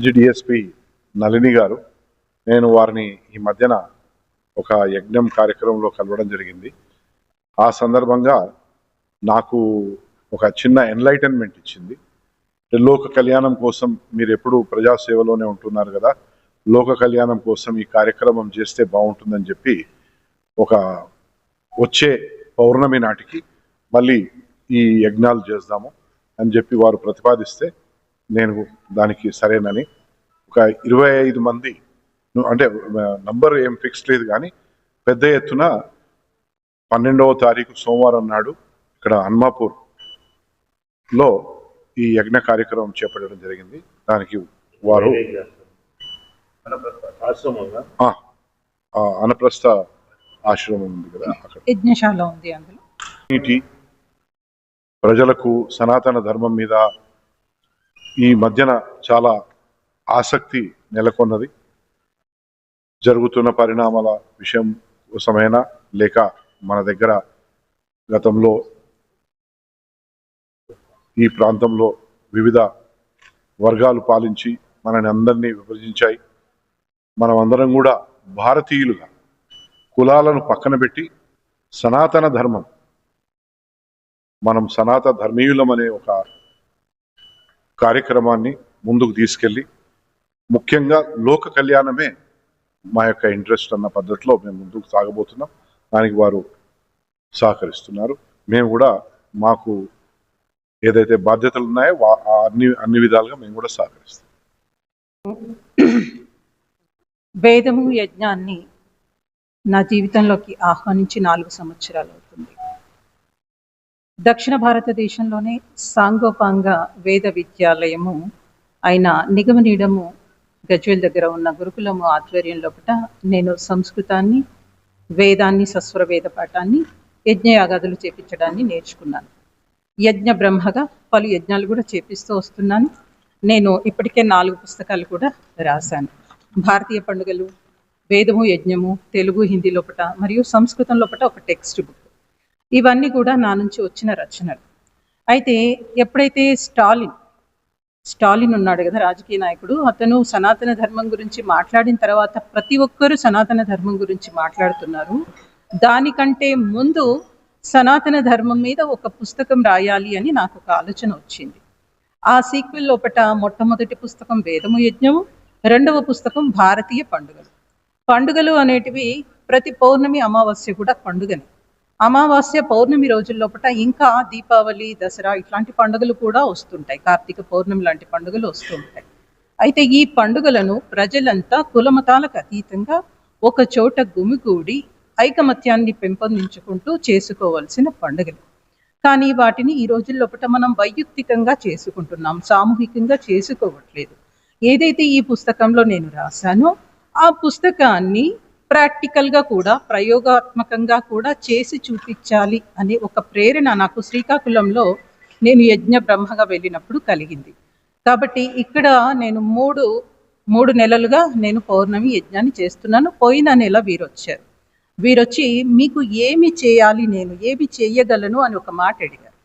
మాజీ డిఎస్పి నళిని గారు. నేను వారిని ఈ మధ్యన ఒక యజ్ఞం కార్యక్రమంలో కలవడం జరిగింది. ఆ సందర్భంగా నాకు ఒక చిన్న ఎన్లైటన్మెంట్ ఇచ్చింది. లోక కళ్యాణం కోసం మీరు ఎప్పుడు ప్రజాసేవలోనే ఉంటున్నారు కదా లోక కళ్యాణం కోసం ఈ కార్యక్రమం చేస్తే బాగుంటుందని చెప్పి ఒక వచ్చే పౌర్ణమి నాటికి మళ్ళీ ఈ యజ్ఞాలు చేద్దాము అని చెప్పి వారు ప్రతిపాదిస్తే నేను దానికి సరేనని ఒక ఇరవై ఐదు మంది అంటే నంబర్ ఏం ఫిక్స్ లేదు కానీ పెద్ద ఎత్తున పన్నెండవ తారీఖు సోమవారం నాడు ఇక్కడ హన్మాపూర్లో ఈ యజ్ఞ కార్యక్రమం చేపట్టడం జరిగింది. దానికి వారు అనప్రస్థ ఆశ్రమం ఉంది కదా అక్కడ. యజ్ఞశాల ఉంది అందులో. నీటి ప్రజలకు సనాతన ధర్మం మీద ఈ మధ్యన చాలా ఆసక్తి నెలకొన్నది. జరుగుతున్న పరిణామాల విషయం కోసమైనా లేక మన దగ్గర గతంలో ఈ ప్రాంతంలో వివిధ వర్గాలు పాలించి మనని అందరినీ విభజించాయి. మనం అందరం కూడా భారతీయులుగా కులాలను పక్కన పెట్టి సనాతన ధర్మం మనం సనాతన ధర్మీయులం అనే ఒక కార్యక్రమాన్ని ముందుకు తీసుకెళ్ళి ముఖ్యంగా లోక కళ్యాణమే మా యొక్క ఇంట్రెస్ట్ అన్న పద్ధతిలో మేము ముందుకు సాగబోతున్నాం. దానికి వారు సహకరిస్తున్నారు. మేము కూడా మాకు ఏదైతే బాధ్యతలు ఉన్నాయో వా- ఆ అన్ని అన్ని విధాలుగా మేము కూడా సహకరిస్తాం వేదము యజ్ఞాన్ని నా జీవితంలోకి ఆహ్వానించి నాలుగు సంవత్సరాలు అవుతుంది. దక్షిణ భారతదేశంలోనే సాంగోపాంగ వేద విద్యాలయము అయిన నిగమనీడము గజ్వేల్ దగ్గర ఉన్న గురుకులము ఆధ్వర్యం లోపల నేను సంస్కృతాన్ని వేదాన్ని సస్వర వేద పాఠాన్ని యజ్ఞయాగాదులు చేపించడాన్ని నేర్చుకున్నాను. యజ్ఞ బ్రహ్మగా పలు యజ్ఞాలు కూడా చేపిస్తూ వస్తున్నాను. నేను ఇప్పటికే నాలుగు పుస్తకాలు కూడా రాశాను. భారతీయ పండుగలు వేదము యజ్ఞము తెలుగు హిందీ లోపట మరియు సంస్కృతం లోపల ఒక టెక్స్ట్ బుక్. ఇవన్నీ కూడా నా నుంచి వచ్చిన రచనలు. అయితే ఎప్పుడైతే స్టాలిన్ స్టాలిన్ ఉన్నాడు కదా రాజకీయ నాయకుడు అతను సనాతన ధర్మం గురించి మాట్లాడిన తర్వాత ప్రతి ఒక్కరూ సనాతన ధర్మం గురించి మాట్లాడుతున్నారు. దానికంటే ముందు సనాతన ధర్మం మీద ఒక పుస్తకం రాయాలి అని నాకు ఒక ఆలోచన వచ్చింది. ఆ సీక్వెల్ లోపట మొట్టమొదటి పుస్తకం వేదము యజ్ఞము రెండవ పుస్తకం భారతీయ పండుగలు. పండుగలు అనేటివి ప్రతి పౌర్ణమి అమావాస్య కూడా పండుగనే. అమావాస్య పౌర్ణమి రోజుల్లోపట ఇంకా దీపావళి దసరా ఇట్లాంటి పండుగలు కూడా వస్తుంటాయి. కార్తీక పౌర్ణమి లాంటి పండుగలు వస్తుంటాయి అయితే ఈ పండుగలను ప్రజలంతా కులమతాలకు అతీతంగా ఒక చోట గుమిగూడి ఐకమత్యాన్ని పెంపొందించుకుంటూ చేసుకోవాల్సిన పండుగలు. కానీ వాటిని ఈ రోజుల్లోపట మనం వైయక్తికంగా చేసుకుంటున్నాం. సామూహికంగా చేసుకోవట్లేదు. ఏదైతే ఈ పుస్తకంలో నేను రాశానో ఆ పుస్తకాన్ని ప్రాక్టికల్గా కూడా ప్రయోగాత్మకంగా కూడా చేసి చూపించాలి అనే ఒక ప్రేరణ నాకు శ్రీకాకుళంలో నేను యజ్ఞ బ్రహ్మగా వెళ్ళినప్పుడు కలిగింది. కాబట్టి ఇక్కడ నేను మూడు మూడు నెలలుగా నేను పౌర్ణమి యజ్ఞాన్ని చేస్తున్నాను. పోయిన నెల వీరొచ్చారు. వీరొచ్చి మీకు ఏమి చేయాలి నేను ఏమి చేయగలను అని ఒక మాట అడిగారు.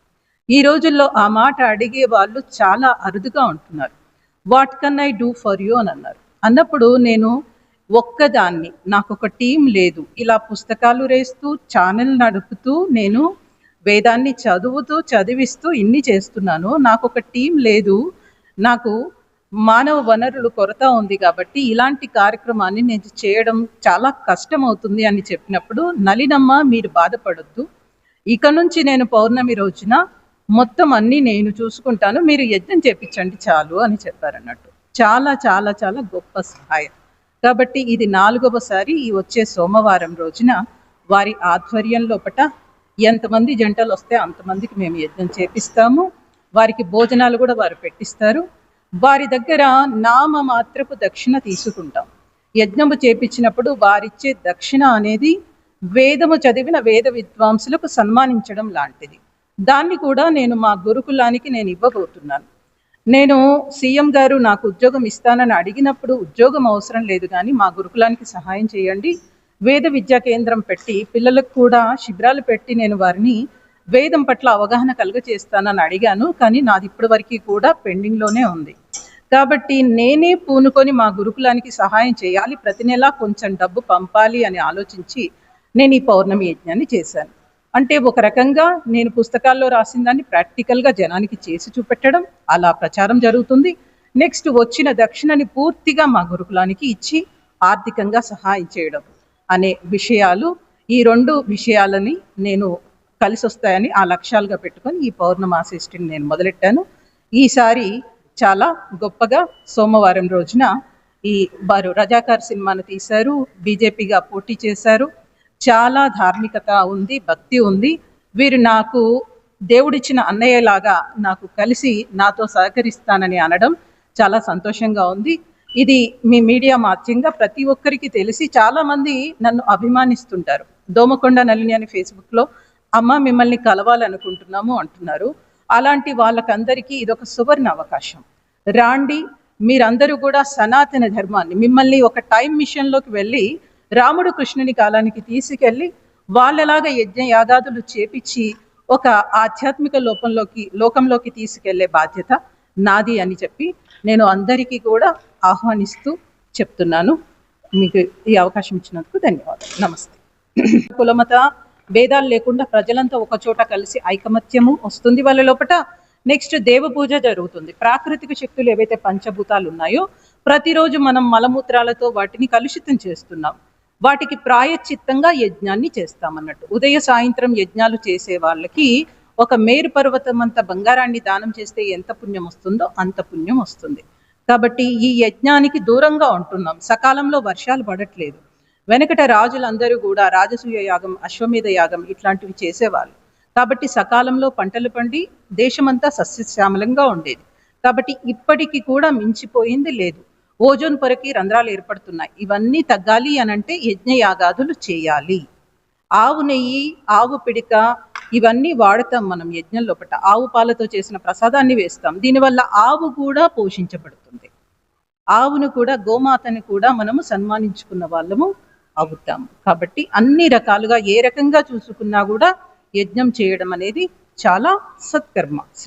ఈ రోజుల్లో ఆ మాట అడిగే వాళ్ళు చాలా అరుదుగా ఉంటున్నారు. వాట్ కన్ ఐ డూ ఫర్ యూ అని అన్నారు. అన్నప్పుడు నేను ఒక్కదాన్ని. నాకు ఒక టీం లేదు. ఇలా పుస్తకాలు రేస్తూ ఛానల్ నడుపుతూ నేను వేదాన్ని చదువుతూ చదివిస్తూ ఇన్ని చేస్తున్నాను. నాకు ఒక టీం లేదు. నాకు మానవ వనరులు కొరత ఉంది కాబట్టి ఇలాంటి కార్యక్రమాన్ని నేను చేయడం చాలా కష్టం అవుతుంది అని చెప్పినప్పుడు నలినమ్మ మీరు బాధపడొద్దు. ఇక నుంచి నేను పౌర్ణమి రోజున మొత్తం అన్నీ నేను చూసుకుంటాను. మీరు యజ్ఞం చేపించండి చాలు అని చెప్పారన్నట్టు. చాలా చాలా చాలా గొప్ప సహాయం. కాబట్టి ఇది నాలుగవసారి ఈ వచ్చే సోమవారం రోజున వారి ఆధ్వర్యంలోపట ఎంతమంది జంటలు వస్తే అంతమందికి మేము యజ్ఞం చేపిస్తాము. వారికి భోజనాలు కూడా వారు పెట్టిస్తారు. వారి దగ్గర నామ మాత్రపు దక్షిణ తీసుకుంటాం. యజ్ఞము చేపించినప్పుడు వారిచ్చే దక్షిణ అనేది వేదము చదివిన వేద విద్వాంసులకు సన్మానించడం లాంటిది. దాన్ని కూడా నేను మా గురుకులానికి నేను ఇవ్వబోతున్నాను. నేను సీఎం గారు నాకు ఉద్యోగం ఇస్తానని అడిగినప్పుడు ఉద్యోగం అవసరం లేదు కానీ మా గురుకులానికి సహాయం చేయండి. వేద విద్యా కేంద్రం పెట్టి పిల్లలకు కూడా శిబిరాలు పెట్టి నేను వారిని వేదం పట్ల అవగాహన కలుగ చేస్తానని అడిగాను. కానీ నాది ఇప్పటి వరకు కూడా పెండింగ్లోనే ఉంది. కాబట్టి నేనే పూనుకొని మా గురుకులానికి సహాయం చేయాలి. ప్రతి నెలా కొంచెం డబ్బు పంపాలి అని ఆలోచించి నేను ఈ పౌర్ణమి యజ్ఞాన్ని చేశాను. అంటే ఒక రకంగా నేను పుస్తకాల్లో రాసిన దాన్ని ప్రాక్టికల్గా జనానికి చేసి చూపెట్టడం అలా ప్రచారం జరుగుతుంది. నెక్స్ట్ వచ్చిన దక్షిణని పూర్తిగా మా గురుకులానికి ఇచ్చి ఆర్థికంగా సహాయం చేయడం అనే విషయాలు ఈ రెండు విషయాలని నేను కలిసి వస్తాయని ఆ లక్ష్యాలుగా పెట్టుకొని ఈ పౌర్ణమాసిష్టిని నేను మొదలెట్టాను. ఈసారి చాలా గొప్పగా సోమవారం రోజున ఈ వారు రజాకార్ సినిమాను తీశారు బీజేపీగా పోటీ చేశారు. చాలా ధార్మికత ఉంది భక్తి ఉంది. వీరు నాకు దేవుడిచ్చిన అన్నయ్యలాగా నాకు కలిసి నాతో సహకరిస్తానని అనడం చాలా సంతోషంగా ఉంది. ఇది మీ మీడియా మాధ్యంగా ప్రతి ఒక్కరికి తెలిసి చాలామంది నన్ను అభిమానిస్తుంటారు. దోమకొండ నలిని అని ఫేస్బుక్లో అమ్మ మిమ్మల్ని కలవాలనుకుంటున్నాము అంటున్నారు. అలాంటి వాళ్ళకందరికీ ఇదొక సువర్ణ అవకాశం. రాండి మీరందరూ కూడా సనాతన ధర్మాన్ని మిమ్మల్ని ఒక టైం మిషన్లోకి వెళ్ళి రాముడు కృష్ణుని కాలానికి తీసుకెళ్ళి వాళ్ళలాగా యజ్ఞ యాగాదులు చేపించి ఒక ఆధ్యాత్మిక లోపంలోకి లోకంలోకి తీసుకెళ్ళే బాధ్యత నాది అని చెప్పి నేను అందరికీ కూడా ఆహ్వానిస్తూ చెప్తున్నాను. మీకు ఈ అవకాశం ఇచ్చినందుకు ధన్యవాదాలు. నమస్తే. కులమత భేదాలు లేకుండా ప్రజలంతా ఒక చోట కలిసి ఐకమత్యము వస్తుంది వాళ్ళ లోపట. నెక్స్ట్ దేవ పూజ జరుగుతుంది. ప్రాకృతిక శక్తులు ఏవైతే పంచభూతాలు ఉన్నాయో ప్రతిరోజు మనం మలమూత్రాలతో వాటిని కలుషితం చేస్తున్నాం. వాటికి ప్రాయశ్చిత్తంగా యజ్ఞాన్ని చేస్తామన్నట్టు. ఉదయ సాయంత్రం యజ్ఞాలు చేసే వాళ్ళకి ఒక మేరు పర్వతం అంత బంగారాన్ని దానం చేస్తే ఎంత పుణ్యం వస్తుందో అంత పుణ్యం వస్తుంది. కాబట్టి ఈ యజ్ఞానికి దూరంగా ఉంటున్నాం. సకాలంలో వర్షాలు పడట్లేదు. వెనకట రాజులందరూ కూడా రాజసూయ యాగం అశ్వమేధ యాగం ఇట్లాంటివి చేసేవాళ్ళు. కాబట్టి సకాలంలో పంటలు పండి దేశమంతా సస్యశ్యామలంగా ఉండేది. కాబట్టి ఇప్పటికి కూడా మించిపోయింది లేదు. ఓజోన్ పొరకి రంధ్రాలు ఏర్పడుతున్నాయి. ఇవన్నీ తగ్గాలి అనంటే యజ్ఞ యాగాదులు చేయాలి. ఆవు నెయ్యి ఆవు పిడిక ఇవన్నీ వాడతాం మనం యజ్ఞం లోపట. ఆవు పాలతో చేసిన ప్రసాదాన్ని వేస్తాం. దీనివల్ల ఆవు కూడా పోషించబడుతుంది. ఆవును కూడా గోమాతని కూడా మనము సన్మానించుకున్న వాళ్ళము అవుతాము కాబట్టి అన్ని రకాలుగా ఏ రకంగా చూసుకున్నా కూడా యజ్ఞం చేయడం అనేది చాలా సత్కర్మ. శ్రీ